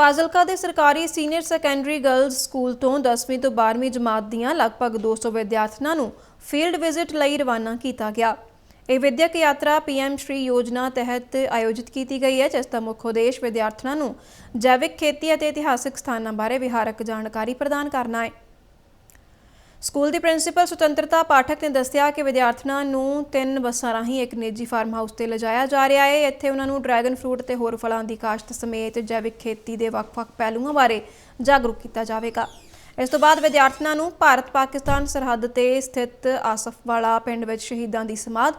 ਫਾਜ਼ਿਲਕਾ ਦੇ ਸਰਕਾਰੀ senior secondary girls school ਤੋਂ 10ਵੀਂ ਤੋਂ 12ਵੀਂ ਜਮਾਤ ਦੀਆਂ ਲਗਭਗ 200 ਵਿਦਿਆਰਥਣਾਂ ਨੂੰ ਫੀਲਡ ਵਿਜ਼ਿਟ ਲਈ ਰਵਾਨਾ ਕੀਤਾ ਗਿਆ। ਇਹ ਵਿਦਿਅਕ ਯਾਤਰਾ ਪੀਐਮ ਸ਼੍ਰੀ ਯੋਜਨਾ ਤਹਿਤ ਆਯੋਜਿਤ ਕੀਤੀ ਗਈ ਹੈ, ਜਿਸ ਦਾ ਮੁੱਖ ਉਦੇਸ਼ ਵਿਦਿਆਰਥਣਾਂ ਨੂੰ ਜੈਵਿਕ ਖੇਤੀ ਅਤੇ ਇਤਿਹਾਸਕ ਸਥਾਨਾਂ ਬਾਰੇ ਵਿਹਾਰਕ ਜਾਣਕਾਰੀ ਪ੍ਰਦਾਨ ਕਰਨਾ ਹੈ। ਸਕੂਲ ਦੀ ਪ੍ਰਿੰਸੀਪਲ ਸੁਤੰਤਰਤਾ ਪਾਠਕ ਨੇ ਦੱਸਿਆ ਕਿ ਵਿਦਿਆਰਥਣਾਂ ਨੂੰ ਤਿੰਨ ਬੱਸਾਂ ਰਾਹੀਂ ਇੱਕ ਨਿੱਜੀ ਫਾਰਮ ਹਾਊਸ ਤੇ ਲਿਜਾਇਆ ਜਾ ਰਿਹਾ ਹੈ। ਇੱਥੇ ਉਹਨਾਂ ਨੂੰ ਡਰੈਗਨ ਫਰੂਟ ਤੇ ਹੋਰ ਫਲਾਂ ਦੀ ਕਾਸ਼ਤ ਸਮੇਤ ਜੈਵਿਕ ਖੇਤੀ ਦੇ ਵੱਖ-ਵੱਖ ਪਹਿਲੂਆਂ ਬਾਰੇ ਜਾਗਰੂਕ ਕੀਤਾ ਜਾਵੇਗਾ। ਇਸ ਤੋਂ ਬਾਅਦ ਵਿਦਿਆਰਥਣਾਂ ਨੂੰ ਭਾਰਤ-ਪਾਕਿਸਤਾਨ ਸਰਹੱਦ ਤੇ ਸਥਿਤ ਆਸਫ ਵਾਲਾ ਪਿੰਡ ਵਿੱਚ ਸ਼ਹੀਦਾਂ ਦੀ ਸਮਾਧ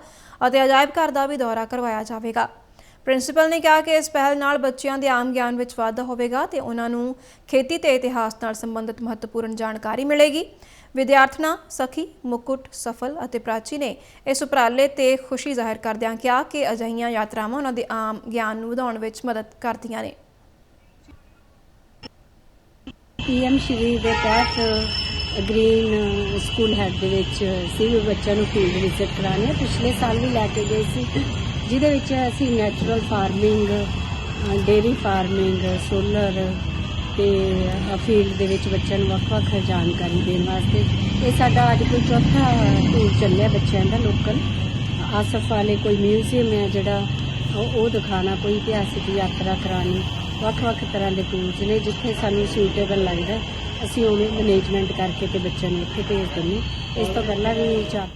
ਅਤੇ ਅਜਾਇਬ ਘਰ ਦਾ ਵੀ ਦੌਰਾ ਕਰਵਾਇਆ ਜਾਵੇਗਾ। ਪ੍ਰਿੰਸੀਪਲ ਨੇ ਕਿਹਾ ਕਿ ਇਸ ਪਹਿਲ ਨਾਲ ਬੱਚਿਆਂ ਦੇ ਆਮ ਗਿਆਨ ਵਿੱਚ ਵਾਧਾ ਹੋਵੇਗਾ ਤੇ ਉਹਨਾਂ ਨੂੰ ਖੇਤੀ ਤੇ ਇਤਿਹਾਸ ਨਾਲ ਸੰਬੰਧਿਤ ਮਹੱਤਵਪੂਰਨ ਜਾਣਕਾਰੀ ਮਿਲੇਗੀ। ਵਿਦਿਆਰਥਣਾਂ, ਸਖੀ, ਮੁਕੁਟ, ਸਫਲ ਅਤੇ ਪ੍ਰਾਚੀ ਨੇ ਇਸ ਉਪਰਾਲੇ ਤੇ ਖੁਸ਼ੀ ਜ਼ਾਹਿਰ ਕਰਦਿਆਂ ਕਿਹਾ ਕਿ ਅਜਿਹੀਆਂ ਯਾਤਰਾਵਾਂ ਉਹਨਾਂ ਦੇ ਆਮ ਗਿਆਨ ਨੂੰ ਵਧਾਉਣ ਵਿੱਚ ਮਦਦ ਕਰਦੀਆਂ ਨੇ। ਪੀਐਮ ਸ਼੍ਰੀ ਦੇ ਤਹਿਤ ਗ੍ਰੀਨ ਸਕੂਲ ਹੈਡ ਦੇ ਵਿੱਚ ਸੀ ਬੱਚਿਆਂ ਨੂੰ ਫੀਲਡ ਵਿਜ਼ਿਟ ਕਰਾਉਣੀ ਪਿਛਲੇ ਸਾਲ ਵੀ ਲੈ ਕੇ ਗਏ ਸੀ। ਜਿਹਦੇ ਵਿੱਚ ਅਸੀਂ natural farming dairy farming solar ਤੇ ਫੀਲਡ ਦੇ ਵਿੱਚ ਬੱਚਿਆਂ ਨੂੰ ਵੱਖ-ਵੱਖ ਜਾਣਕਾਰੀ ਦੇਣ ਵਾਸਤੇ। ਇਹ ਸਾਡਾ ਅੱਜ ਕੋਈ ਚੌਥਾ ਟੂਰ ਚੱਲਿਆ ਬੱਚਿਆਂ ਦਾ ਲੋਕਲ ਆਸਫ ਵਾਲੇ ਕੋਈ ਮਿਊਜ਼ੀਅਮ ਹੈ ਜਿਹੜਾ ਉਹ ਉਹ ਦਿਖਾਣਾ ਕੋਈ ਇਤਿਹਾਸਿਕ ਯਾਤਰਾ ਕਰਾਣੀ ਵੱਖ-ਵੱਖ ਤਰ੍ਹਾਂ ਦੇ ਟੂਰਸ ਨੇ ਜਿੱਥੇ ਸਾਨੂੰ ਸੂਟੇਬਲ ਲੱਗਦਾ ਅਸੀਂ ਉਵੇਂ ਮੈਨੇਜਮੈਂਟ ਕਰਕੇ ਤੇ ਬੱਚਿਆਂ ਨੂੰ ਉੱਥੇ ਭੇਜ ਦਿੰਦੇ ਇਸ ਤੋਂ ਪਹਿਲਾਂ ਵੀ ਚਾਰ